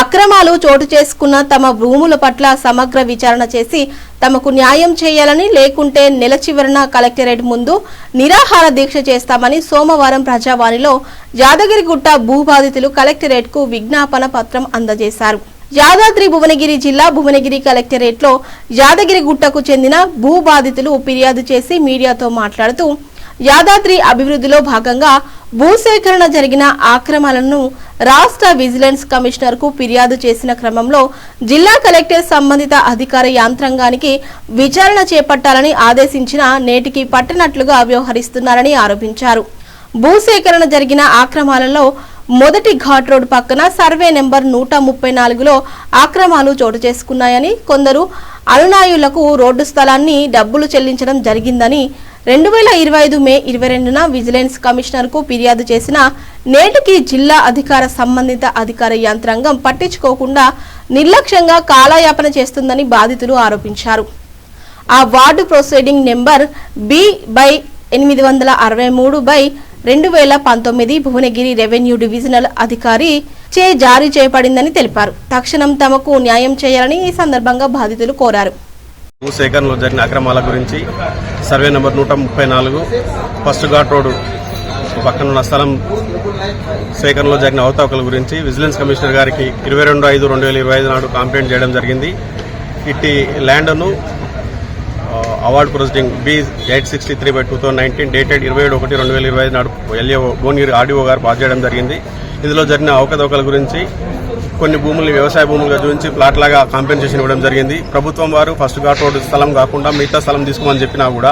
అక్రమాలు చోటు చేసుకున్న తమ భూముల పట్ల సమగ్ర విచారణ చేసి తమకు న్యాయం చేయాలని లేకుంటే నెల చివరన కలెక్టరేట్ ముందు నిరాహార దీక్ష చేస్తామని సోమవారం ప్రజావాణిలో యాదగిరిగుట్ట భూబాధితులు కలెక్టరేట్కు విజ్ఞాపన పత్రం అందజేశారు. యాదాద్రి భువనగిరి జిల్లా భువనగిరి కలెక్టరేట్లో యాదగిరిగుట్టకు చెందిన భూబాధితులు ఫిర్యాదు చేసి మీడియాతో మాట్లాడుతూ యాదాద్రి అభివృద్ధిలో భాగంగా భూసేకరణ జరిగిన ఆక్రమాలను రాష్ట్ర విజిలెన్స్ కమిషనర్కు ఫిర్యాదు చేసిన క్రమంలో జిల్లా కలెక్టర్ సంబంధిత అధికార యంత్రాంగానికి విచారణ చేపట్టాలని ఆదేశించిన నేటికి పట్టనట్లుగా వ్యవహరిస్తున్నారని ఆరోపించారు. భూసేకరణ జరిగిన ఆక్రమాలలో మొదటి ఘాట్ రోడ్ పక్కన సర్వే నెంబర్ నూట ముప్పై నాలుగులో ఆక్రమాలు చోటు చేసుకున్నాయని కొందరు అనునాయులకు రోడ్డు స్థలాన్ని డబ్బులు చెల్లించడం జరిగిందని రెండు వేల ఇరవై ఐదు మే ఇరవై రెండున విజిలెన్స్ కమిషనర్కు ఫిర్యాదు చేసిన నేటికి జిల్లా అధికార సంబంధిత అధికార యంత్రాంగం పట్టించుకోకుండా నిర్లక్ష్యంగా కాలయాపన చేస్తుందని బాధితులు ఆరోపించారు. Award proceeding number B by ఎనిమిది వందల అరవై మూడు బై రెండు వేల పంతొమ్మిది భువనగిరి రెవెన్యూ డివిజనల్ అధికారి చే జారీ చేయబడిందని తెలిపారు. తక్షణం తమకు న్యాయం చేయాలని ఈ సందర్భంగా బాధితులు కోరారు. భూసేకరణలో జరిగిన అక్రమాల గురించి సర్వే నెంబర్ నూట ముప్పై నాలుగు ఫస్ట్ ఘాట్ రోడ్ పక్కన ఉన్న స్థలం సేకరణలో జరిగిన అవతావకల గురించి విజిలెన్స్ కమిషనర్ గారికి ఇరవై రెండు ఐదు రెండు వేల ఇరవై ఐదు నాడు కంప్లైంట్ చేయడం జరిగింది. ఇట్టి ల్యాండ్ను award proceeding B eight sixty three by two thousand nineteen dated ఇరవై ఏడు ఒకటి రెండు వేల ఇరవై ఐదు నాడు LA Bhuvanagiri RDO garu pass చేయడం జరిగింది. ఇందులో జరిగిన అవకతవకల గురించి కొన్ని భూముల్ని వ్యవసాయ భూములుగా చూపించి ప్లాట్ లాగా కాంపెన్సేషన్ ఇవ్వడం జరిగింది. ప్రభుత్వం వారు ఫస్ట్ ఘాట్ రోడ్డు స్థలం కాకుండా మిగతా స్థలం తీసుకోమని చెప్పినా కూడా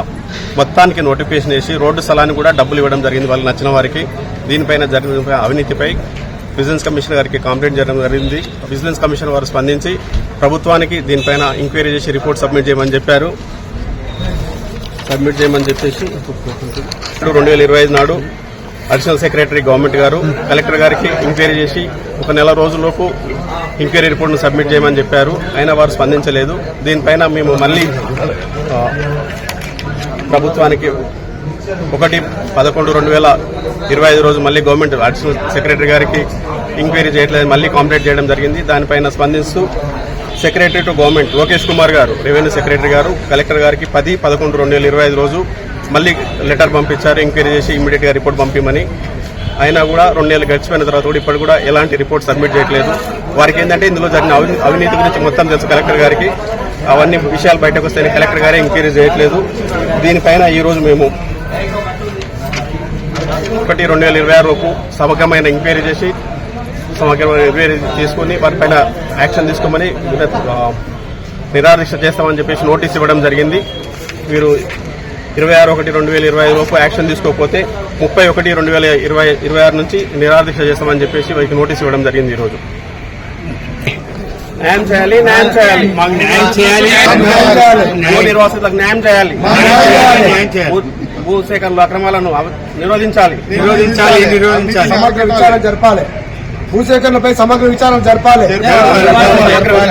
మొత్తానికి నోటిఫికేషన్ వేసి రోడ్డు స్థలాన్ని కూడా డబ్బులు ఇవ్వడం జరిగింది వాళ్ళకి నచ్చిన వారికి. దీనిపైన జరిగిన అవినీతిపై విజిలెన్స్ కమిషనర్ గారికి కంప్లైంట్ చేయడం జరిగింది. విజిలెన్స్ కమిషనర్ వారు స్పందించి ప్రభుత్వానికి దీనిపైన ఎంక్వైరీ చేసి రిపోర్ట్ సబ్మిట్ చేయమని చెప్పారు. సబ్మిట్ చేయమని చెప్పేసి రెండు వేల ఇరవై ఐదు నాడు additional secretary government garu collector గారికి ఎంక్వైరీ చేసి ఒక నెల రోజుల్లోపు ఎంక్వైరీ రిపోర్ట్ను సబ్మిట్ చేయమని చెప్పారు. అయినా వారు స్పందించలేదు. దీనిపైన మేము మళ్ళీ ప్రభుత్వానికి ఒకటి పదకొండు రెండు వేల ఇరవై ఐదు రోజు మళ్ళీ గవర్నమెంట్ అడిషనల్ సెక్రటరీ గారికి ఎంక్వైరీ చేయట్లేదు. మళ్ళీ కాంప్లైంట్ చేయడం జరిగింది. దానిపైన స్పందిస్తూ secretary to government Lokesh Kumar garu revenue secretary గారు కలెక్టర్ గారికి పది పదకొండు రెండు వేల ఇరవై ఐదు రోజు మళ్ళీ లెటర్ పంపించారు. ఎంక్వైరీ చేసి ఇమీడియట్గా రిపోర్ట్ పంపిమని అయినా కూడా రెండు గడిచిపోయిన తర్వాత కూడా ఇప్పటి కూడా ఎలాంటి రిపోర్ట్ సబ్మిట్ చేయట్లేదు. వారికి ఏంటంటే ఇందులో జరిగిన అవినీతి గురించి మొత్తం తెలుసు కలెక్టర్ గారికి. అవన్నీ విషయాలు బయటకు వస్తాయని కలెక్టర్ గారే ఎంక్వైరీ చేయట్లేదు. దీనిపైన ఈ రోజు మేము ఒకటి రెండు వేల ఇరవై ఆరులోపు సమగ్రమైన ఎంక్వైరీ చేసి సమగ్రమైన ఎంక్వైరీ తీసుకుని వారిపైన యాక్షన్ తీసుకోమని నిరాదీక్ష చేస్తామని చెప్పేసి నోటీస్ ఇవ్వడం జరిగింది. మీరు ఇరవై ఆరు ఒకటి రెండు వేల ఇరవై లోపు యాక్షన్ తీసుకోకపోతే ముప్పై ఒకటి రెండు వేల ఇరవై ఇరవై ఆరు నుంచి నిరాదీక్ష చేస్తామని చెప్పేసి వారికి నోటీస్ ఇవ్వడం జరిగింది ఈరోజు. న్యాయం చేయాలి న్యాయం చేయాలి. మాకు న్యాయం చేయాలి. నిర్వాసితులకు న్యాయం చేయాలి. భూసేకరణలో అక్రమాలను నిరోధించాలి. నిరోధించాలి నిరోధించాలి. సమగ్ర విచారణ జరపాలి. భూసేకరణపై సమగ్ర విచారణ జరపాలి. జరపాలి.